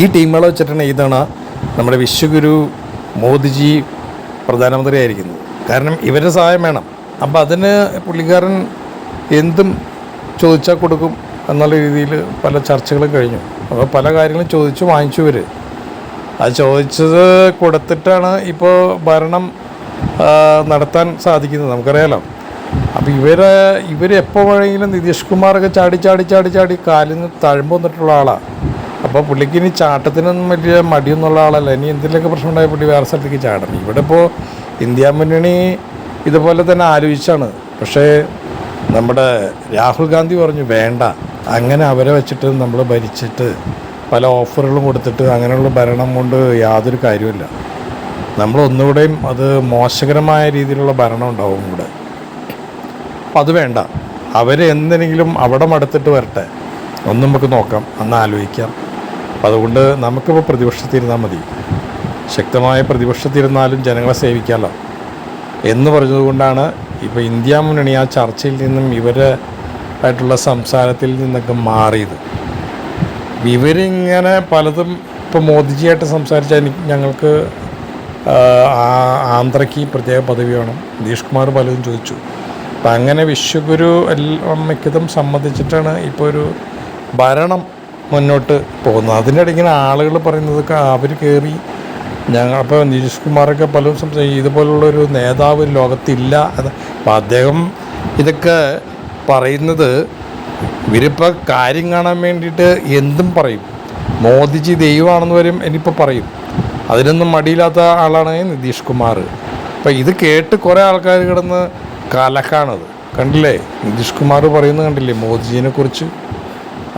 ഈ ടീമുകളെ വെച്ചിട്ടാണ് ഇതാണ് നമ്മുടെ വിശ്വഗുരു മോദിജി പ്രധാനമന്ത്രി ആയിരിക്കുന്നത് കാരണം ഇവരുടെ സഹായം വേണം. അപ്പം അതിന് പുള്ളിക്കാരൻ എന്തും ചോദിച്ചാൽ കൊടുക്കും എന്നുള്ള രീതിയിൽ പല ചർച്ചകളും കഴിഞ്ഞു. അപ്പോൾ പല കാര്യങ്ങളും ചോദിച്ചു വാങ്ങിച്ചു ഇവർ അത് ചോദിച്ചത് കൊടുത്തിട്ടാണ് ഇപ്പോൾ ഭരണം നടത്താൻ സാധിക്കുന്നത്. നമുക്കറിയാലോ. അപ്പോൾ ഇവരെ ഇവർ എപ്പോൾ വേണമെങ്കിലും നിതീഷ് കുമാറൊക്കെ ചാടി ചാടി ചാടി ചാടി കാലിൽ നിന്ന് തഴമ്പ് വന്നിട്ടുള്ള ആളാണ് അപ്പോൾ പുള്ളിക്ക് ഇനി ചാട്ടത്തിനൊന്നും വലിയ മടിയൊന്നുള്ള ആളല്ല. ഇനി എന്തിലൊക്കെ പ്രശ്നം ഉണ്ടായ പുള്ളി വേറെ സ്ഥലത്തേക്ക് ചാടണം. ഇവിടെ ഇപ്പോൾ ഇന്ത്യ മുന്നണി ഇതുപോലെ തന്നെ ആലോചിച്ചാണ്. പക്ഷേ നമ്മുടെ രാഹുൽ ഗാന്ധി പറഞ്ഞു വേണ്ട. അങ്ങനെ അവരെ വെച്ചിട്ട് നമ്മൾ ഭരിച്ചിട്ട് പല ഓഫറുകളും കൊടുത്തിട്ട് അങ്ങനെയുള്ള ഭരണം കൊണ്ട് യാതൊരു കാര്യമില്ല നമ്മൾ ഒന്നുകൂടെയും അത് മോശകരമായ രീതിയിലുള്ള ഭരണം ഉണ്ടാവും ഇവിടെ. അപ്പം അത് വേണ്ട. അവർ എന്തെങ്കിലും അവിടെ മടുത്തിട്ട് വരട്ടെ. ഒന്ന് നമുക്ക് നോക്കാം. അന്ന് ആലോചിക്കാം. അപ്പം അതുകൊണ്ട് നമുക്കിപ്പോൾ പ്രതിപക്ഷത്തിരുന്നാൽ മതി. ശക്തമായ പ്രതിപക്ഷത്തിരുന്നാലും ജനങ്ങളെ സേവിക്കാമല്ലോ എന്ന് പറഞ്ഞതുകൊണ്ടാണ് ഇപ്പോൾ ഇന്ത്യ മുന്നണി ആ ചർച്ചയിൽ നിന്നും ഇവരെ സംസാരത്തിൽ നിന്നൊക്കെ മാറിയത്. ഇവരിങ്ങനെ പലതും ഇപ്പോൾ മോദിജിയായിട്ട് സംസാരിച്ചാൽ എനിക്ക് ഞങ്ങൾക്ക് ആന്ധ്രയ്ക്ക് പ്രത്യേക പദവി വേണം. നിതീഷ് കുമാർ പലതും ചോദിച്ചു. അപ്പം അങ്ങനെ വിശ്വഗുരു എല്ലാം മിക്കതും സമ്മതിച്ചിട്ടാണ് ഇപ്പോൾ ഒരു ഭരണം മുന്നോട്ട് പോകുന്നത്. അതിന്റെ ഇടയ്ക്ക് ആളുകൾ പറയുന്നതൊക്കെ അവർ കയറി ഞങ്ങൾ അപ്പോൾ നിതീഷ് കുമാറൊക്കെ പലരും സംസാരിക്കും ഇതുപോലുള്ളൊരു നേതാവ് ലോകത്തില്ല അപ്പോൾ അപ്പം അദ്ദേഹം ഇതൊക്കെ പറയുന്നത് ഇവരിപ്പോൾ കാര്യം കാണാൻ വേണ്ടിയിട്ട് എന്തും പറയും. മോദിജി ദൈവമാണെന്ന് വരും ഇനിയിപ്പോൾ പറയും. അതിനൊന്നും മടിയില്ലാത്ത ആളാണ് നിതീഷ് കുമാർ. അപ്പം ഇത് കേട്ട് കുറേ ആൾക്കാർ കിടന്ന് കലക്കാണത്. കണ്ടില്ലേ? നിതീഷ് കുമാർ പറയുന്നത് കണ്ടില്ലേ മോദിജിനെ കുറിച്ച്?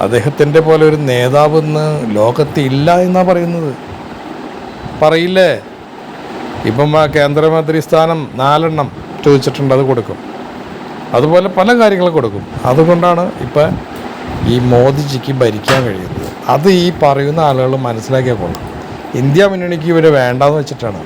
അദ്ദേഹത്തിന്റെ പോലെ ഒരു നേതാവ് ഇന്ന് ലോകത്ത് ഇല്ല എന്നാണ് പറയുന്നത്? പറയില്ലേ? ഇപ്പം ആ കേന്ദ്രമന്ത്രി സ്ഥാനം നാലെണ്ണം ചോദിച്ചിട്ടുണ്ട് അത് കൊടുക്കും. അതുപോലെ പല കാര്യങ്ങളും കൊടുക്കും. അതുകൊണ്ടാണ് ഇപ്പം ഈ മോദിജിക്ക് ഭരിക്കാൻ കഴിയുന്നത്. അത് ഈ പറയുന്ന ആളുകൾ മനസ്സിലാക്കിയാൽ കൊള്ളാം ഇന്ത്യ മുന്നണിക്ക് ഇവരെ വേണ്ടാന്ന് വെച്ചിട്ടാണ്.